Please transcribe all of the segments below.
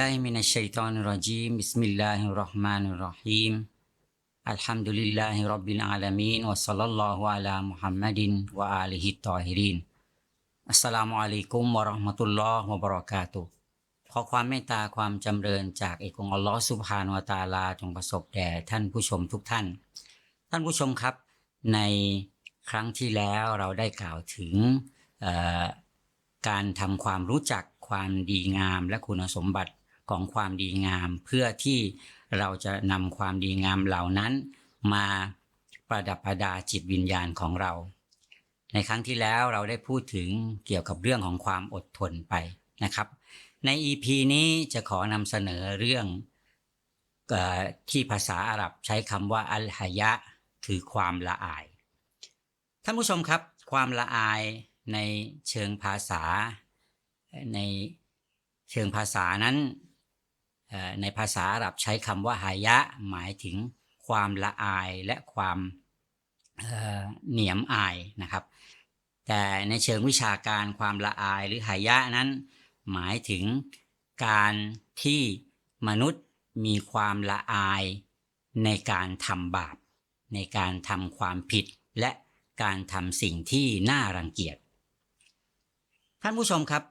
بالله من الشيطان الرجيم بسم الله الرحمن الرحيم الحمد لله رب العالمين وصلى الله على محمد وآله الطاهرين อัสสลามุอะลัยกุมวะเราะห์มะตุลลอฮ์วะบะเราะกาตุฮ์ขอความเมตตาความจำเริญจากเอกองค์อัลลอฮ์ซุบฮานะฮูวะตะอาลาจงประสบแด่ท่านผู้ชมทุกท่าน ท่านผู้ชมครับ ในครั้งที่แล้วเราได้กล่าวถึงเอ่อการทำความรู้จักความดีงาม และคุณสมบัติ ของความดีงาม เพื่อที่เราจะนำความดีงามเหล่านั้น มาประดับประดาจิตวิญญาณของเรา ในครั้งที่แล้วเราได้พูดถึงเกี่ยวกับเรื่องของความอดทนไปนะครับ ใน EP นี้จะขอนำเสนอเรื่องอที่ภาษาอาหรับใช้คำว่าอัลฮยะ คือความละอาย ท่านผู้ชมครับ ความละอายในเชิงภาษา ในเชิงภาษานั้น ในภาษาอาหรับใช้คำว่าหายะหมายถึงความละอายและความเเหนียมอายนะครับ แต่ในเชิงวิชาการความละอายหรือหายะนั้น หมายถึงการที่มนุษย์มีความละอายในการทำบาป ในการทำความผิดและการทำสิ่งที่น่ารังเกียจ ท่านผู้ชมครับ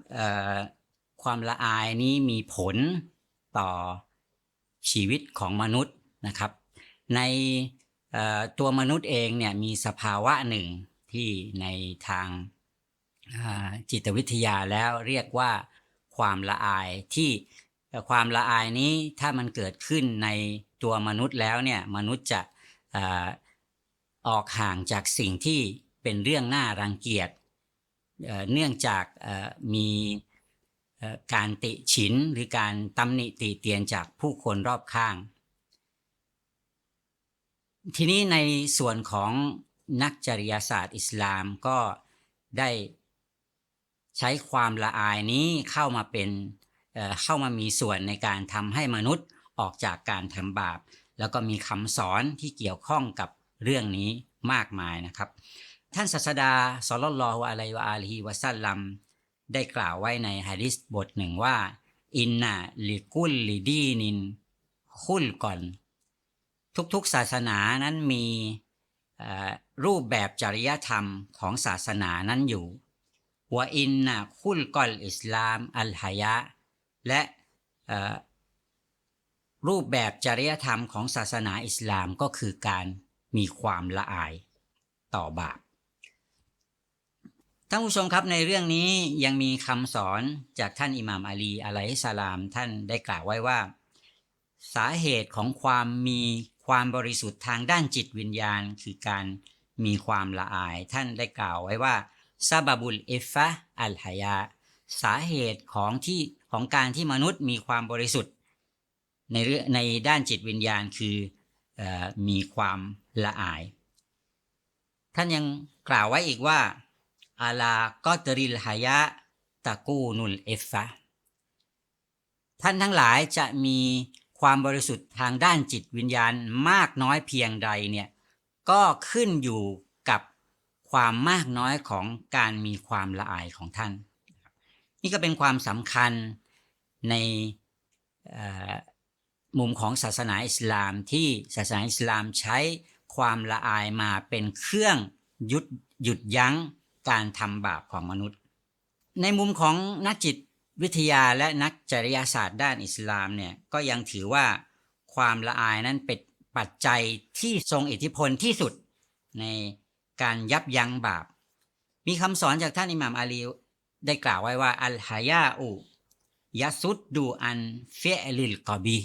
ความละอายนี้มีผล ต่อชีวิตของมนุษย์นะครับ ในตัวมนุษย์เองเนี่ยมีสภาวะหนึ่งที่ในทางจิตวิทยาแล้วเรียกว่าความละอายที่ความละอายนี้ถ้ามันเกิดขึ้นในตัวมนุษย์แล้วเนี่ยมนุษย์จะออกห่างจากสิ่งที่เป็นเรื่องน่ารังเกียจเนื่องจากมี การติฉินหรือการตำหนิติเตียนจากผู้คนรอบข้าง ทีนี้ในส่วนของนักจริยศาสตร์อิสลามก็ได้ใช้ความละอายนี้เข้ามาเป็นเเข้ามามีส่วนในการทำให้มนุษย์ออกจากการทำบาป แล้วก็มีคำสอนที่เกี่ยวข้องกับเรื่องนี้มากมายนะครับ ท่านศาสดาสลลลลอฮุอะลัยวะอาลีวะซัลลัม ได้กล่าวไว้ในฮะดิษบทหนึ่งว่า อินนาลิกุลลิดีนินคุลก่อน ทุกๆศาสนานั้นมีรูปแบบจริยธรรมของศาสนานั้นอยู่วะอินนาคุลกอลอิสลาม อัลฮายะ และรูปแบบจริยธรรมของศาสนาอิสลามก็คือการมีความละอายต่อบาป ท่านผู้ชมครับในเรื่องนี้ยังมีคำสอนจากท่านอิหม่ามอาลีอะลัยฮิสลาม ท่านได้กล่าวไว้ว่า สาเหตุของความมีความบริสุทธิ์ทางด้านจิตวิญญาณ คือการมีความละอาย ท่านได้กล่าวไว้ว่าซาบบุลเอฟะอัลฮายาสาเหตุของที่ของการที่มนุษย์มีความบริสุทธิ์ ในเรื่องในด้านจิตวิญญาณคืออมีความละอาย ท่านยังกล่าวไว้อีกว่า อาลากอตริลฮายะตะกูนุลเอฟะท่านทั้งหลายจะมีความบริสุทธิ์ทางด้านจิตวิญญาณมากน้อยเพียงใดเนี่ยก็ขึ้นอยู่กับความมากน้อยของการมีความละอายของท่าน นี่ก็เป็นความสำคัญในมุมของศาสนาอิสลามที่ศาสนาอิสลามใช้ความละอายมาเป็นเครื่องยุดหยุดยั้ง การทำบาปของมนุษย์ ในมุมของนักจิตวิทยาและนักจริยศาสตร์ด้านอิสลามเนี่ยก็ยังถือว่าความละอายนั้นเป็นปัจจัยที่ทรงอิทธิพลที่สุดในการยับยั้งบาป มีคำสอนจากท่านอิหม่ามอาลีได้กล่าวไว้ว่า อัลฮายาอูยาสุดดูอันเฟลิลกอบี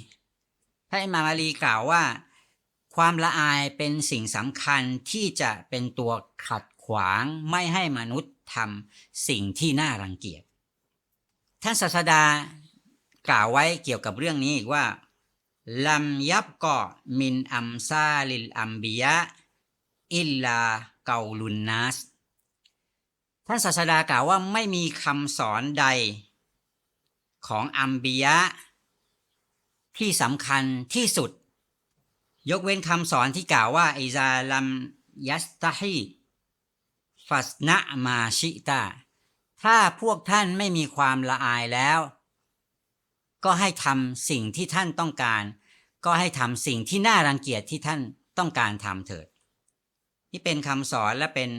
ท่านอิหม่ามอาลีกล่าวว่า ความละอายเป็นสิ่งสำคัญที่จะเป็นตัวขัดขวางไม่ให้มนุษย์ทำสิ่งที่น่ารังเกียจ ท่านศาสดากล่าวไว้เกี่ยวกับเรื่องนี้อีกว่าลัมยับกอมินอัมซาลิลอัมบิยะอิลลาเกาลุนนัสท่านศาสดากล่าวว่าไม่มีคำสอนใด ของอัมบิยะที่สำคัญที่สุด ยกเว้นคำสอนที่กล่าวว่าอิซาลัมยัสตาฮีฟัสนะมาชิตาถ้าพวกท่านไม่มีความละอายแล้ว ก็ให้ทำสิ่งที่ท่านต้องการ ก็ให้ทำสิ่งที่น่ารังเกียจที่ท่านต้องการทำเถิด นี่เป็นคำสอนและเป็น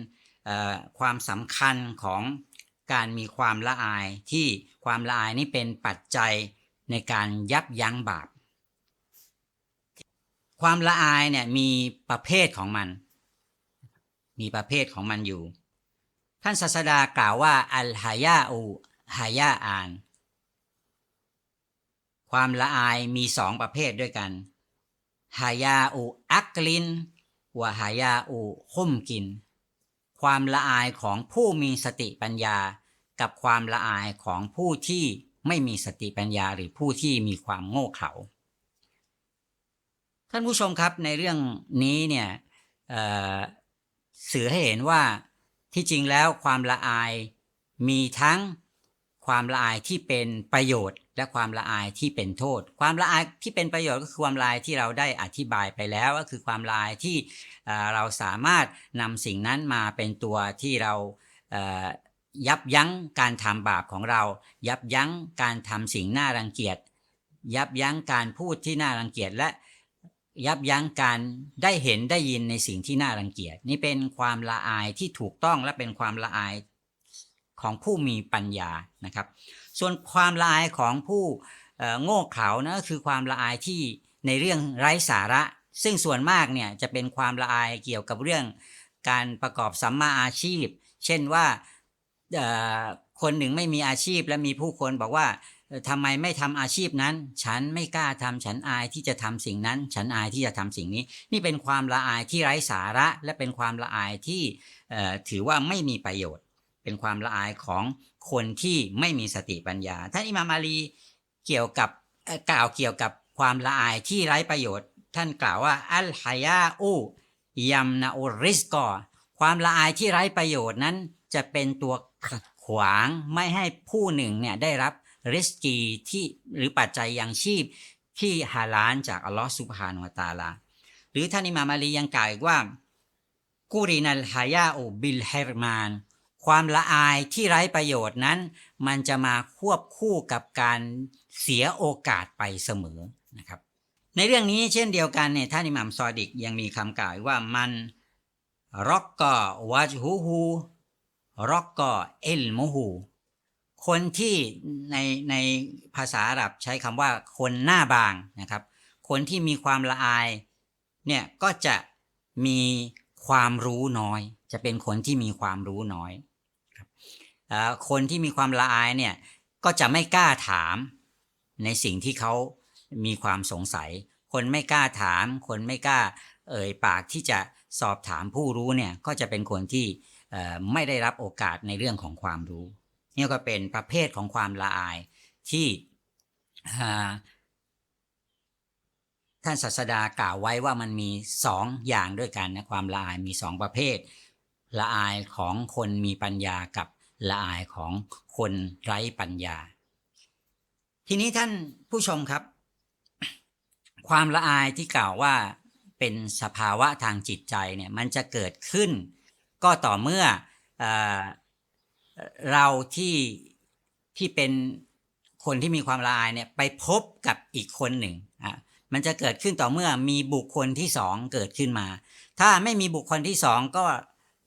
ความสำคัญของการมีความละอายที่ความละอายนี่เป็นปัจจัยในการยับยั้งบาป ความละอายเนี่ยมีประเภทของมัน มีประเภทของมันอยู่ ท่านศาสดากล่าวว่า อัลฮายาอูฮายาอาน ความละอายมีสองประเภทด้วยกันฮายาอูอักลินวะฮายาอูคุ้มกิน ความละอายของผู้มีสติปัญญา กับความละอายของผู้ที่ไม่มีสติปัญญาหรือผู้ที่มีความโง่เขลา ท่านผู้ชมครับในเรื่องนี้เนี่ยสื่อให้เห็นว่าที่จริงแล้วความละอายมีทั้งความละอายที่เป็นประโยชน์ และความละอายที่เป็นโทษ ความละอายที่เป็นประโยชน์ก็คือความละอายที่เราได้อธิบายไปแล้ว ก็คือความละอายที่เเราสามารถนำสิ่งนั้นมาเป็นตัวที่เรายับยั้งการทำบาปของเรา ยับยั้งการทำสิ่งน่ารังเกียจ ยับยั้งการพูดที่น่ารังเกียจและ ยับยั้งการได้เห็นได้ยินในสิ่งที่น่ารังเกียจนี่เป็นความละอายที่ถูกต้องและเป็นความละอายของผู้มีปัญญานะครับ ส่วนความละอายของผู้โง่เขลานะก็คือความละอายที่ในเรื่องไร้สาระ ซึ่งส่วนมากเนี่ยจะเป็นความละอายเกี่ยวกับเรื่องการประกอบสัมมาอาชีพ เช่นว่าคนหนึ่งไม่มีอาชีพและมีผู้คนบอกว่า ทำไมไม่ทำอาชีพนั้น ฉันไม่กล้าทำฉันอายที่จะทำสิ่งนั้น ฉันอายที่จะทำสิ่งนี้ นี่เป็นความละอายที่ไร้สาระ และเป็นความละอายที่ถือว่าไม่มีประโยชน์ เป็นความละอายของคนที่ไม่มีสติปัญญา ท่านอิมามอาลีเกี่ยวกับกล่าวเกี่ยวกับความละอายที่ไร้ประโยชน์ ท่านกล่าวว่าอัลฮายาอูยัมนาอุริสกอความละอายที่ไร้ประโยชน์นั้นจะเป็นตัวขวางไม่ให้ผู้หนึ่งเนี่ยได้รับ ริสกีที่หรือปัจจัยยังชีพที่ฮาลาลจากอัลลอฮฺสุบฮานุตาลา หรือท่านอิมามอาลียังกล่าวอีกว่ากูรินัลฮายาอูบิลเฮรมาน ความละอายที่ไร้ประโยชน์นั้น มันจะมาควบคู่กับการเสียโอกาสไปเสมอนะครับ ในเรื่องนี้เช่นเดียวกันเนี่ยท่านอิหม่ามซอดิกยังมีคำกล่าวว่ามันร็อกกอวาจฮูฮูร็อกกอเอลมูฮู คนที่ในในภาษาอาหรับใช้คำว่าคนหน้าบางนะครับ คนที่มีความละอายเนี่ยก็จะมีความรู้น้อย จะเป็นคนที่มีความรู้น้อยครับคนที่มีความละอายเนี่ยก็จะไม่กล้าถามในสิ่งที่เขามีความสงสัย คนไม่กล้าถาม คนไม่กล้าเอ่ยปากที่จะสอบถามผู้รู้เนี่ยก็จะเป็นคนที่ไม่ได้รับโอกาสในเรื่องของความรู้ นี่ก็เป็นประเภทของความละอายที่ท่านศาสดากล่าวไว้ว่ามันมีสองอย่างด้วยกันนะความละอายมีสองประเภท ละอายของคนมีปัญญากับละอายของคนไร้ปัญญา ทีนี้ท่านผู้ชมครับ ความละอายที่กล่าวว่าเป็นสภาวะทางจิตใจเนี่ยมันจะเกิดขึ้น ก็ต่อเมื่ออ เราที่ที่เป็นคนที่มีความละอายเนี่ยไปพบกับอีกคนหนึ่งอะมันจะเกิดขึ้นต่อเมื่อมีบุคคลที่สองเกิดขึ้นมา ถ้าไม่มีบุคคลที่สองก็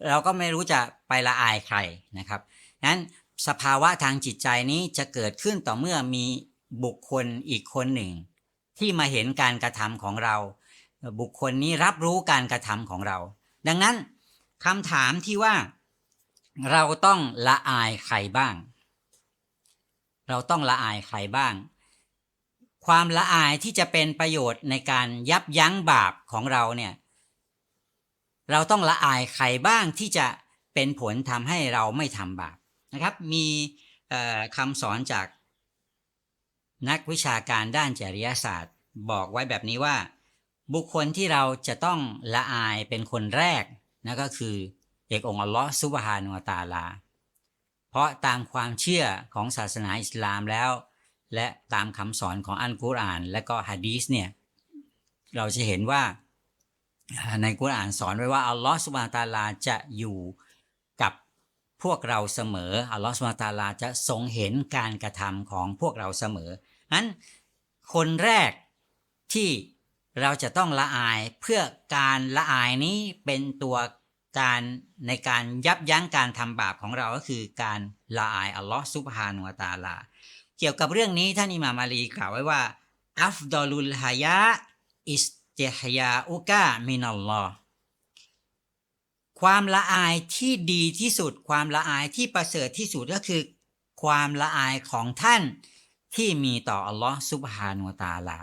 เราก็ไม่รู้จะไปละอายใครนะครับนั้นสภาวะทางจิตใจนี้จะเกิดขึ้นต่อเมื่อมีบุคคลอีกคนหนึ่ง ที่มาเห็นการกระทำของเรา บุคคลนี้รับรู้การกระทำของเรา ดังนั้นคำถามที่ว่า เราต้องละอายใครบ้าง เราต้องละอายใครบ้าง ความละอายที่จะเป็นประโยชน์ในการยับยั้งบาปของเราเนี่ย เราต้องละอายใครบ้างที่จะเป็นผลทำให้เราไม่ทำบาปนะครับ มีคำสอนจากนักวิชาการด้านจริยศาสตร์ บอกไว้แบบนี้ว่า บุคคลที่เราจะต้องละอายเป็นคนแรกนั่นก็คือ เอกองค์อัลลอฮ์ซุบฮานุวะตาลา เพราะตามความเชื่อของศาสนาอิสลามแล้ว และตามคำสอนของอัลกุรอานและก็ฮะดีสเนี่ยเราจะเห็นว่าในกุรอานสอนไว้ว่าอัลลอฮ์ซุบฮานะตาลาจะอยู่กับพวกเราเสมออัลลอฮ์ซุบฮานะตาลาจะทรงเห็นการกระทำของพวกเราเสมอนั้นคนแรกที่เราจะต้องละอายเพื่อการละอายนี้เป็นตัว การในการยับยั้งการทำบาปของเราก็คือการละอายอัลลอฮ์ซุบฮานุวะตาลา เกี่ยวกับเรื่องนี้ท่านอิหม่ามอาลีกล่าวไว้ว่า อัฟดอลุลฮายะอิสติฮยาอุกะมินัลลอฮ์ความละอายที่ดีที่สุด ความละอายที่ประเสริฐที่สุดก็คือ ความละอายของท่านที่มีต่ออัลลอฮ์ซุบฮานุวะตาลา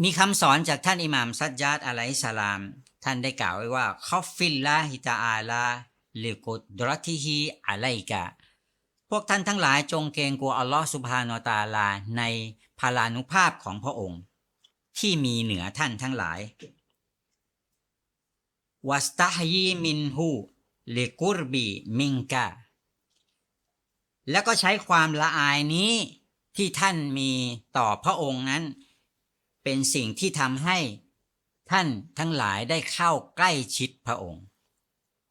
มีคำสอนจากท่านอิหม่ามซัจญาดอะลัยสลาม ท่านได้กล่าวไว้ว่าคอฟฟิลลาฮิตาอาลาลิกุดรติฮิอะไลกะ พวกท่านทั้งหลายจงเกรงกลัวอัลลอฮ์สุบฮานาตาลา ในพาลานุภาพของพระองค์ ที่มีเหนือท่านทั้งหลาย วัสตาฮยีมินฮูเลกุรบีมิงกาแล้วก็ใช้ความละอายนี้ที่ท่านมีต่อพระองค์นั้น เป็นสิ่งที่ทำให้ท่านทั้งหลายได้เข้าใกล้ชิดพระองค์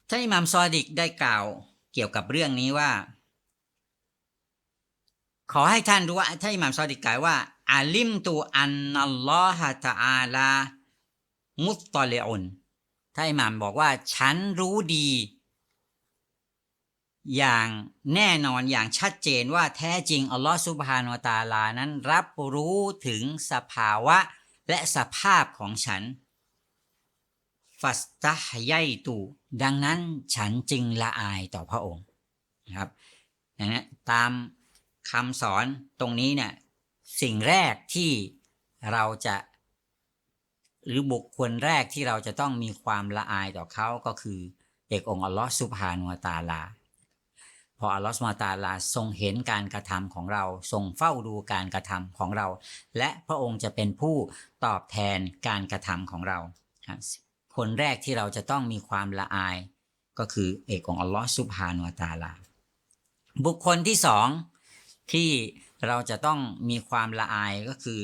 ท่านอิหมามซอดิกได้กล่าวเกี่ยวกับเรื่องนี้ว่า ขอให้ท่านรู้ว่าท่านอิหมามซอดิกกล่าวว่าอาลิมตูอันนัลลอฮะตะอาลามุตตอเลอุนท่านอิหมามบอกว่าฉันรู้ดี อย่างแน่นอนอย่างชัดเจนว่าแท้จริงอัลลอฮฺซุบฮานวตาลานั้นรับรู้ถึงสภาวะและสภาพของฉัน ฟัสตะฮยัยตูดังนั้นฉันจึงละอายต่อพระองค์นะครับอย่างนี้ตามคำสอนตรงนี้เนี่ยสิ่งแรกที่เราจะ หรือบุคคลแรกที่เราจะต้องมีความละอายต่อเขาก็คือเอกองอัลลอฮฺสุบฮานุวตาลา พออัลลอฮฺสุบฮาตาลาทรงเห็นการกระทำของเรา ทรงเฝ้าดูการกระทำของเรา และพระองค์จะเป็นผู้ตอบแทนการกระทำของเรา คนแรกที่เราจะต้องมีความละอาย ก็คือเอกของอัลลอฮฺสุบฮานุวตาลา บุคคลที่สองที่เราจะต้องมีความละอายก็คือ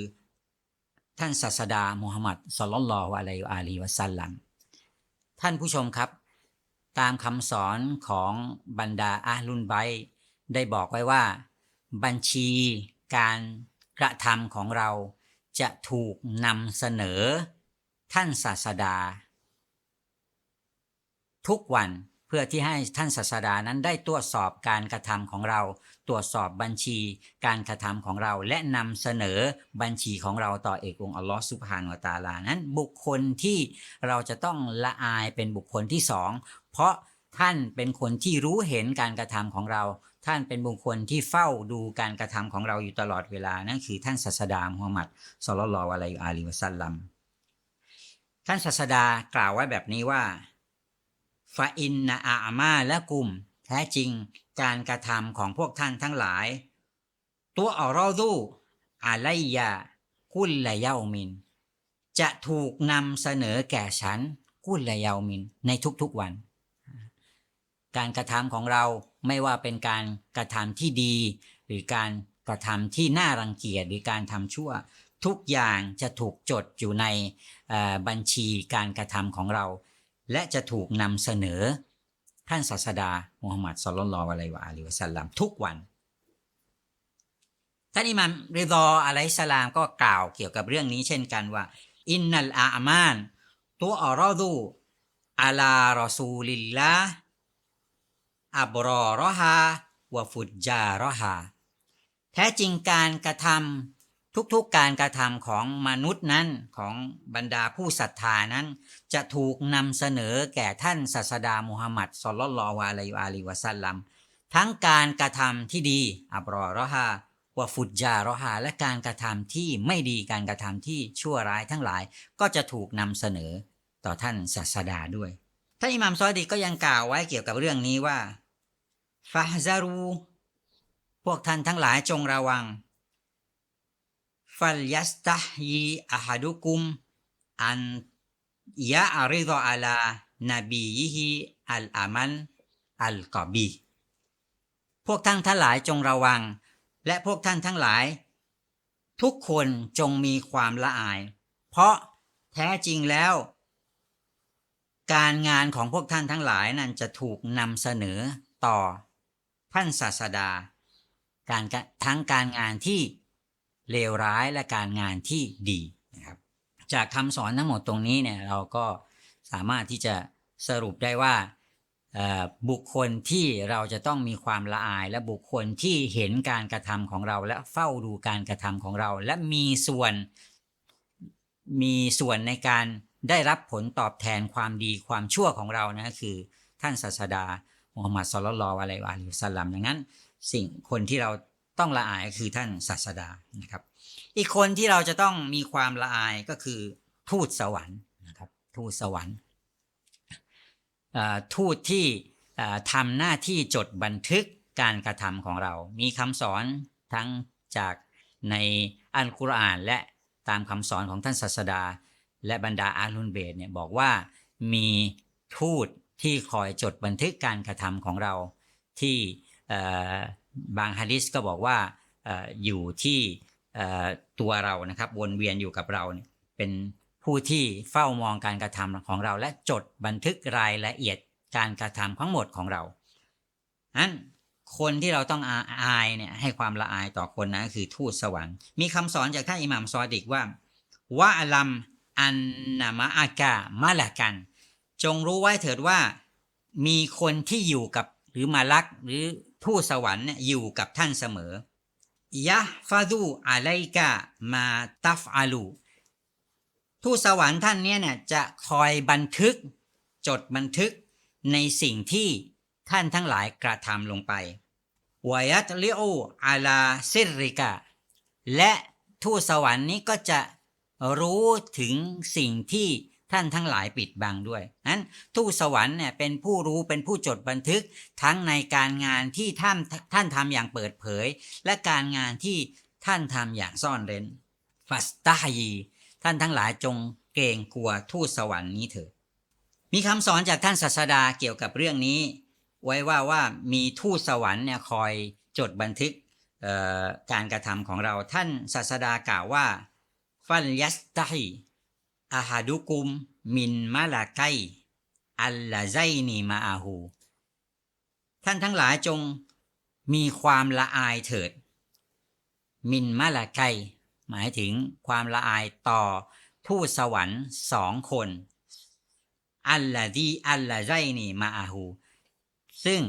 ท่านศาสดามุฮัมมัดสลลัลลอฮุอะลัยฮิอาลีวะซัลลัมท่านผู้ชมครับ ตามคำสอนของบรรดาอาลุนไบได้บอกไว้ว่า บัญชีการกระทำของเราจะถูกนำเสนอ ท่านศาสดา ทุกวันเพื่อที่ให้ท่านศาสดานั้นได้ตรวจสอบการกระทำของเรา ตรวจสอบบัญชีการกระทำของเรา และนำเสนอบัญชีของเราต่อเอกองค์อัลลอฮฺสุบฮานวตาลานั้น บุคคลที่เราจะต้องละอายเป็นบุคคลที่สองเพราะท่านเป็นคนที่รู้เห็นการกระทำของเรา ท่านเป็นบุคคลที่เฝ้าดูการกระทำของเราอยู่ตลอดเวลา นั่นคือท่านศาสดามุฮัมมัดสุลลัลลอฮุอะลัยอาลีวะซัลลัม ท่านศาสดากล่าวไว้แบบนี้ว่าฟาอินนาอามาและกลุ่ม แท้จริงการกระทำของพวกท่านทั้งหลาย ตัวอรอดูอาไลยากุลละเยามิน จะถูกนำเสนอแก่ฉันกุลละเยามินในทุกๆวัน การกระทำของเราไม่ว่าเป็นการกระทำที่ดี หรือการกระทำที่น่ารังเกียจหรือการทำชั่ว ทุกอย่างจะถูกจดอยู่ในบัญชีการกระทำของเรา และจะถูกนำเสนอ ท่านศาสดามุฮัมหมัดสลลัลลออะลัยฮิวะอาลีวะสัลลัมทุกวัน ท่านอิมัมริดออะลัยสลามก็กล่าวเกี่ยวกับเรื่องนี้เช่นกันว่า อินนัลอามาน ตัวอรอดูอาลารอซูลิลละอับรอรอฮาวะฟุจจารอฮาแท้จริงการกระทำ ทุกๆการกระทำของมนุษย์นั้นของบรรดาผู้ศรัทธานั้น จะถูกนำเสนอแก่ท่านศาสดามุฮัมมัดสุลลัลลออะลัยอาลีวะสัลลัมทั้งการกระทำที่ดีอับรอรอฮาวฟุจจารอฮาและการกระทำที่ไม่ดีการกระทำที่ชั่วร้ายทั้งหลายก็จะถูกนำเสนอต่อท่านศาสดาด้วย ท่านอิหม่ามซอดีก็ยังกล่าวไว้เกี่ยวกับเรื่องนี้ว่าฟาฮซารู พวกท่านทั้งหลายจงระวัง ฟัลยัสตาฮีอาฮัดุกุมอันยะอาริดอัลานบียิฮิอัลอามันอัลกอบีพวกท่านทั้งหลายจงระวัง และพวกท่านทั้งหลาย ทุกคนจงมีความละอาย เพราะแท้จริงแล้ว การงานของพวกท่านทั้งหลายนั้นจะถูกนำเสนอต่อท่านศาสดา การทั้งการงานที่ เลวร้ายและการงานที่ดีนะครับจากคำสอนทั้งหมดตรงนี้เนี่ยเราก็สามารถที่จะสรุปได้ว่าบุคคลที่เราจะต้องมีความละอาย และบุคคลที่เห็นการกระทำของเรา และเฝ้าดูการกระทำของเรา และมีส่วนมีส่วนในการได้รับผลตอบแทนความดีความชั่วของเรานะคือท่านศาสดามุฮัมมัดสลลัลออะลัยวะอาลิวะสัลลัมดังนั้น สิ่งคนที่เรา ต้องละอายคือท่านศาสดานะครับ อีกคนที่เราจะต้องมีความละอายก็คือทูตสวรรค์นะครับทูตสวรรค์ทูตที่อ่าทำหน้าที่จดบันทึกการกระทำของเรา มีคำสอนทั้งจากในอัลกุรอานและตามคำสอนของท่านศาสดา และบรรดาอาลุนเบตเนี่ยบอกว่ามีทูตที่คอยจดบันทึกการกระทำของเราที่ บางฮะดิษก็บอกว่าอยู่ที่ตัวเรานะครับวนเวียนอยู่กับเราเป็นผู้ที่เฝ้ามองการกระทำของเรา และจดบันทึกรายละเอียดการกระทำทั้งหมดของเรานั้นคนที่เราต้องอาอายเนี่ยให้ความละอายต่อคนนะคือทูตสวรรค์ มีคำสอนจากท่านอิหม่ามซอดิกว่าวะลัมอันนามะอากามาละกัน จงรู้ไว้เถิดว่ามีคนที่อยู่กับหรือมาลักหรือ ทูตสวรรค์อยู่กับท่านเสมอยะฟาดูอะไลกะมาตัฟอาลูทูตสวรรค์ท่านเนี้ยเนี่ยจะคอยบันทึก จดบันทึกในสิ่งที่ท่านทั้งหลายกระทำลงไปวายัตลิโออาลาซิริกะ และทูตสวรรค์นี้ก็จะรู้ถึงสิ่งที่ ท่านทั้งหลายปิดบังด้วยนั้นทูตสวรรค์เนี่ยเป็นผู้รู้เป็นผู้จดบันทึกทั้งในการงานที่ท่านท่านทำอย่างเปิดเผย และการงานที่ท่านทำอย่างซ่อนเร้นฟัสตาฮีท่านทั้งหลายจงเกรงกลัวทูตสวรรค์นี้เถิดมีคำสอนจากท่านศาสดาเกี่ยวกับเรื่องนี้ ไว้ว่าว่ามีทูตสวรรค์เนี่ยคอยจดบันทึกการกระทำของเราท่านศาสดากล่าวว่าฟัลยัสตาฮี อาฮาดุกุมมินมาลาไกอัลลาไซนีมาอาหูท่านทั้งหลายจงมีความละอายเถิด มินมาลาไกหมายถึงความละอายต่อทูตสวรรค์สองคน อัลลาดีอัลลาไซนีมาอาหูซึ่ง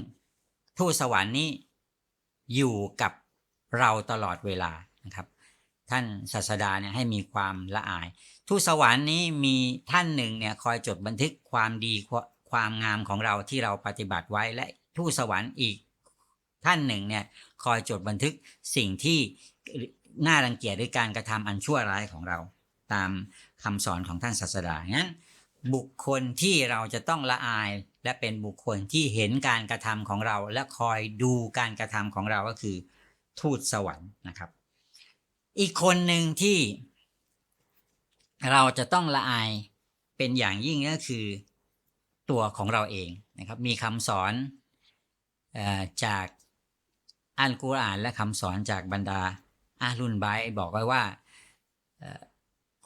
ทูตสวรรค์นี้อยู่กับเราตลอดเวลานะครับ ท่านศาสดาเนี่ยให้มีความละอาย ทูตสวรรค์นี้มีท่านหนึ่งเนี่ยคอยจดบันทึกความดีความงามของเราที่เราปฏิบัติไว้และทูตสวรรค์อีกท่านหนึ่งเนี่ยคอยจดบันทึกสิ่งที่น่ารังเกียจหรือการกระทำอันชั่วร้ายของเรา ตามคำสอนของท่านศาสดางั้นบุคคลที่เราจะต้องละอาย และเป็นบุคคลที่เห็นการกระทำของเรา และคอยดูการกระทำของเราก็คือทูตสวรรค์นะครับ อีกคนหนึ่งที่ เราจะต้องละอายเป็นอย่างยิ่งก็คือตัวของเราเองนะครับ มีคำสอนออจากอัลกุรอานและคำสอนจากบรรดาอาลุนไบบอกไว้ว่า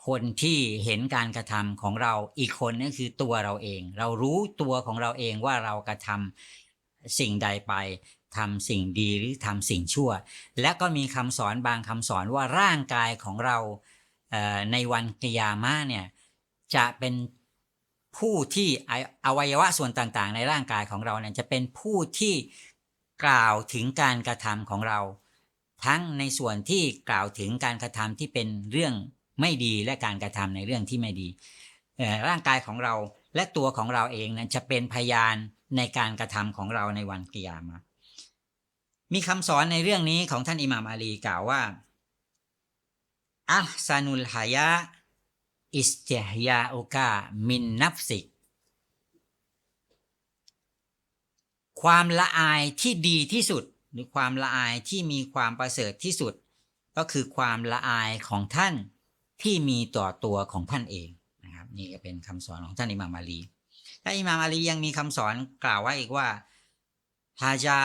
คนที่เห็นการกระทำของเราอีกคนนั่นคือตัวเราเอง เรารู้ตัวของเราเองว่าเรากระทำสิ่งใดไปทำสิ่งดีหรือทำสิ่งชั่ว และก็มีคำสอนบางคำสอนว่าร่างกายของเรา ในวันกิยามะเนี่ยจะเป็นผู้ที่อวัยวะส่วนต่างๆ ในร่างกายของเราเนี่ยจะเป็นผู้ที่กล่าวถึงการกระทำของเรา ทั้งในส่วนที่กล่าวถึงการกระทำที่เป็นเรื่องไม่ดีและการกระทำในเรื่องที่ไม่ดีร่างกายของเราและตัวของเราเองนั้นจะเป็นพยานในการกระทำของเราในวันกิยามะมีคำสอนในเรื่องนี้ของท่านอิหม่ามอาลีกล่าวว่า อัลซานุลฮายะอิสเจฮยาโอกามินนับสิก ความละอายที่ดีที่สุด หรือความละอายที่มีความประเสริฐที่สุด ก็คือความละอายของท่านที่มีต่อตัวของท่านเองนะครับ นี่ก็เป็นคำสอนของท่านอิหม่ามอาลีและอิหม่ามอาลียังมีคำสอนกล่าวไว้อีกว่าฮาจา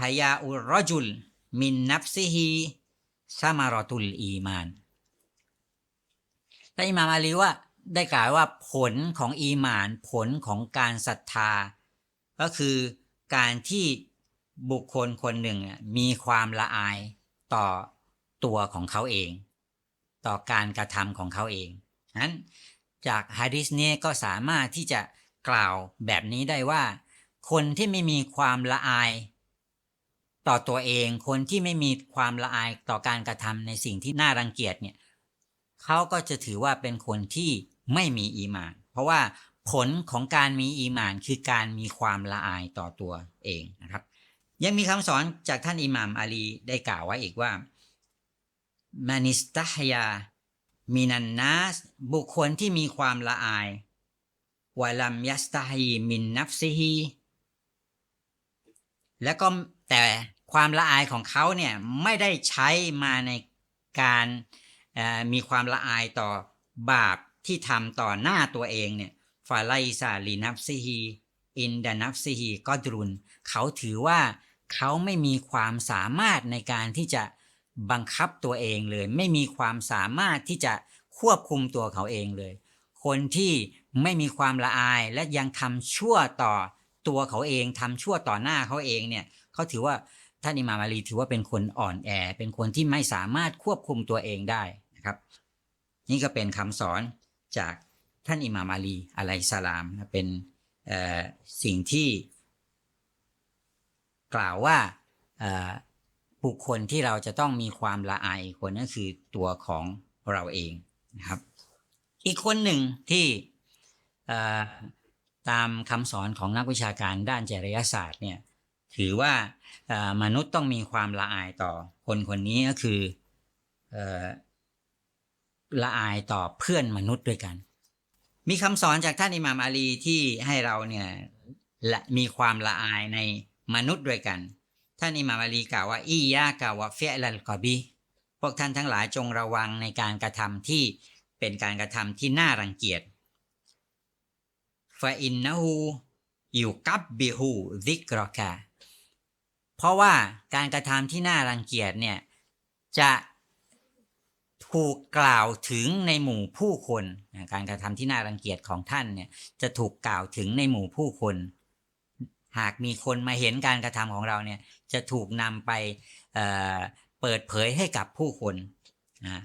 ฮายาอุรรจุล มินนับซิฮี ซามารอตุลอีมานท่านอิหมามอาลีว่าได้กล่าวว่าผลของอีมาน ผลของการศรัทธา ก็คือการที่บุคคลคนหนึ่งมีความละอายต่อตัวของเขาเอง ต่อการกระทำของเขาเองนั้นจากฮะดิษเนี้ก็สามารถที่จะกล่าวแบบนี้ได้ว่า คนที่ไม่มีความละอาย ต่อตัวเอง คนที่ไม่มีความละอายต่อการกระทำในสิ่งที่น่ารังเกียจเนี่ยเขาก็จะถือว่าเป็นคนที่ไม่มีอีมาน เพราะว่าผลของการมีอีมานคือการมีความละอายต่อตัวเองนะครับ ยังมีคำสอนจากท่านอิหม่ามอาลีได้กล่าวไว้อีกว่ามานิสตาฮยามินันนัสบุคคลที่มีความละอายวะลัมยัสตาฮีมินนัฟซิฮีแล้วก็แต่ ความละอายของเขาเนี่ยไม่ได้ใช้มาในการมีความละอายต่อบาปที่ทำต่อหน้าตัวเองเนี่ยฟาไลซาลีนัฟซิฮีอินดานัฟซิฮีก็ดรุน เขาถือว่าเขาไม่มีความสามารถในการที่จะบังคับตัวเองเลย ไม่มีความสามารถที่จะควบคุมตัวเขาเองเลย คนที่ไม่มีความละอายและยังทำชั่วต่อตัวเขาเองทำชั่วต่อหน้าเขาเองเนี่ยเขาถือว่า ท่านอิมามอาลีถือว่าเป็นคนอ่อนแอ เป็นคนที่ไม่สามารถควบคุมตัวเองได้นะครับ นี่ก็เป็นคำสอนจากท่านอิมามอาลีอะลัยสลามเป็นสิ่งที่กล่าวว่าบุคคลที่เราจะต้องมีความละอายคนนั่นคือตัวของเราเองนะครับ อีกคนหนึ่งที่ตามคำสอนของนักวิชาการด้านจริยศาสตร์เนี่ย ถือว่ามนุษย์ต้องมีความละอายต่อคนคนนี้ก็คืออละอายต่อเพื่อนมนุษย์ด้วยกัน มีคำสอนจากท่านอิหม่ามอาลีที่ให้เราเนี่ยละมีความละอายในมนุษย์ด้วยกัน ท่านอิหม่ามอาลีกล่าวว่าอียากาวะเฟะลัลกอบีพวกท่านทั้งหลายจงระวังในการกระทำที่เป็นการกระทำที่น่ารังเกียจฟาอินนะฮูอยู่กับบิฮูดิกรอกา เพราะว่าการกระทำที่น่ารังเกียจเนี่ยจะถูกกล่าวถึงในหมู่ผู้คนการกระทำที่น่ารังเกียจของท่านเนี่ยจะถูกกล่าวถึงในหมู่ผู้คน หากมีคนมาเห็นการกระทำของเราเนี่ยจะถูกนำไปเเปิดเผยให้กับผู้คนนะ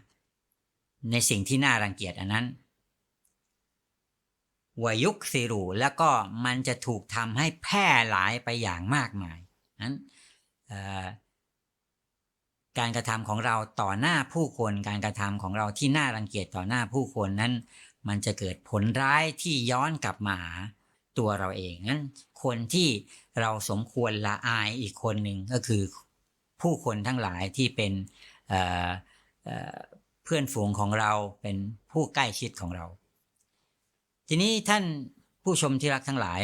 ในสิ่งที่น่ารังเกียจอันนั้นวายุกซิรูแล้วก็มันจะถูกทำให้แพร่หลายไปอย่างมากมายนั้น การกระทำของเราต่อหน้าผู้คน การกระทำของเราที่น่ารังเกียจต่อหน้าผู้คนนั้น มันจะเกิดผลร้ายที่ย้อนกลับมาหาตัวเราเองนั้นคนที่เราสมควรละอายอีกคนหนึ่งก็คือผู้คนทั้งหลายที่เป็นเเเพื่อนฝูงของเราเป็นผู้ใกล้ชิดของเรา ทีนี้ท่านผู้ชมที่รักทั้งหลาย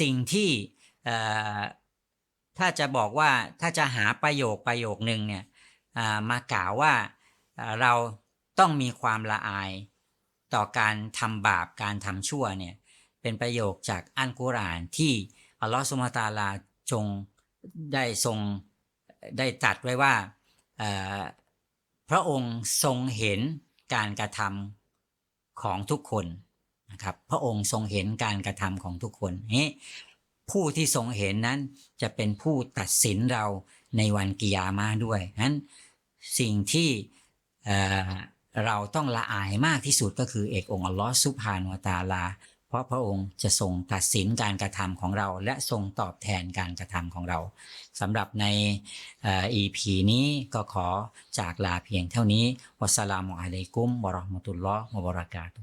สิ่งที่ ถ้าจะบอกว่าถ้าจะหาประโยคประโยคนึงเนี่ยมากล่าวว่าเราต้องมีความละอายต่อการทำบาปการทำชั่วเนี่ยเป็นประโยคจากอัลกุรอานที่อัลลอฮฺสุลตาลาจงได้ทรงได้ตรัดไว้ว่าพระองค์ทรงเห็นการกระทำของทุกคนนะครับพระองค์ทรงเห็นการกระทำของทุกคนนี้ ผู้ที่ทรงเห็นนั้นจะเป็นผู้ตัดสินเราในวันกิยามาด้วยนั้นสิ่งที่เเราต้องละอายมากที่สุดก็คือเอกองค์อัลลอฮฺซุบฮานวตาลา เพราะพระองค์จะทรงตัดสินการกระทำของเรา และทรงตอบแทนการกระทำของเราสำหรับในอ่อ EP นี้ก็ขอจากลาเพียงเท่านี้วัสสลามุอะลัยกุมวะราะห์มะตุลลอฮ์วะบะรากาตุ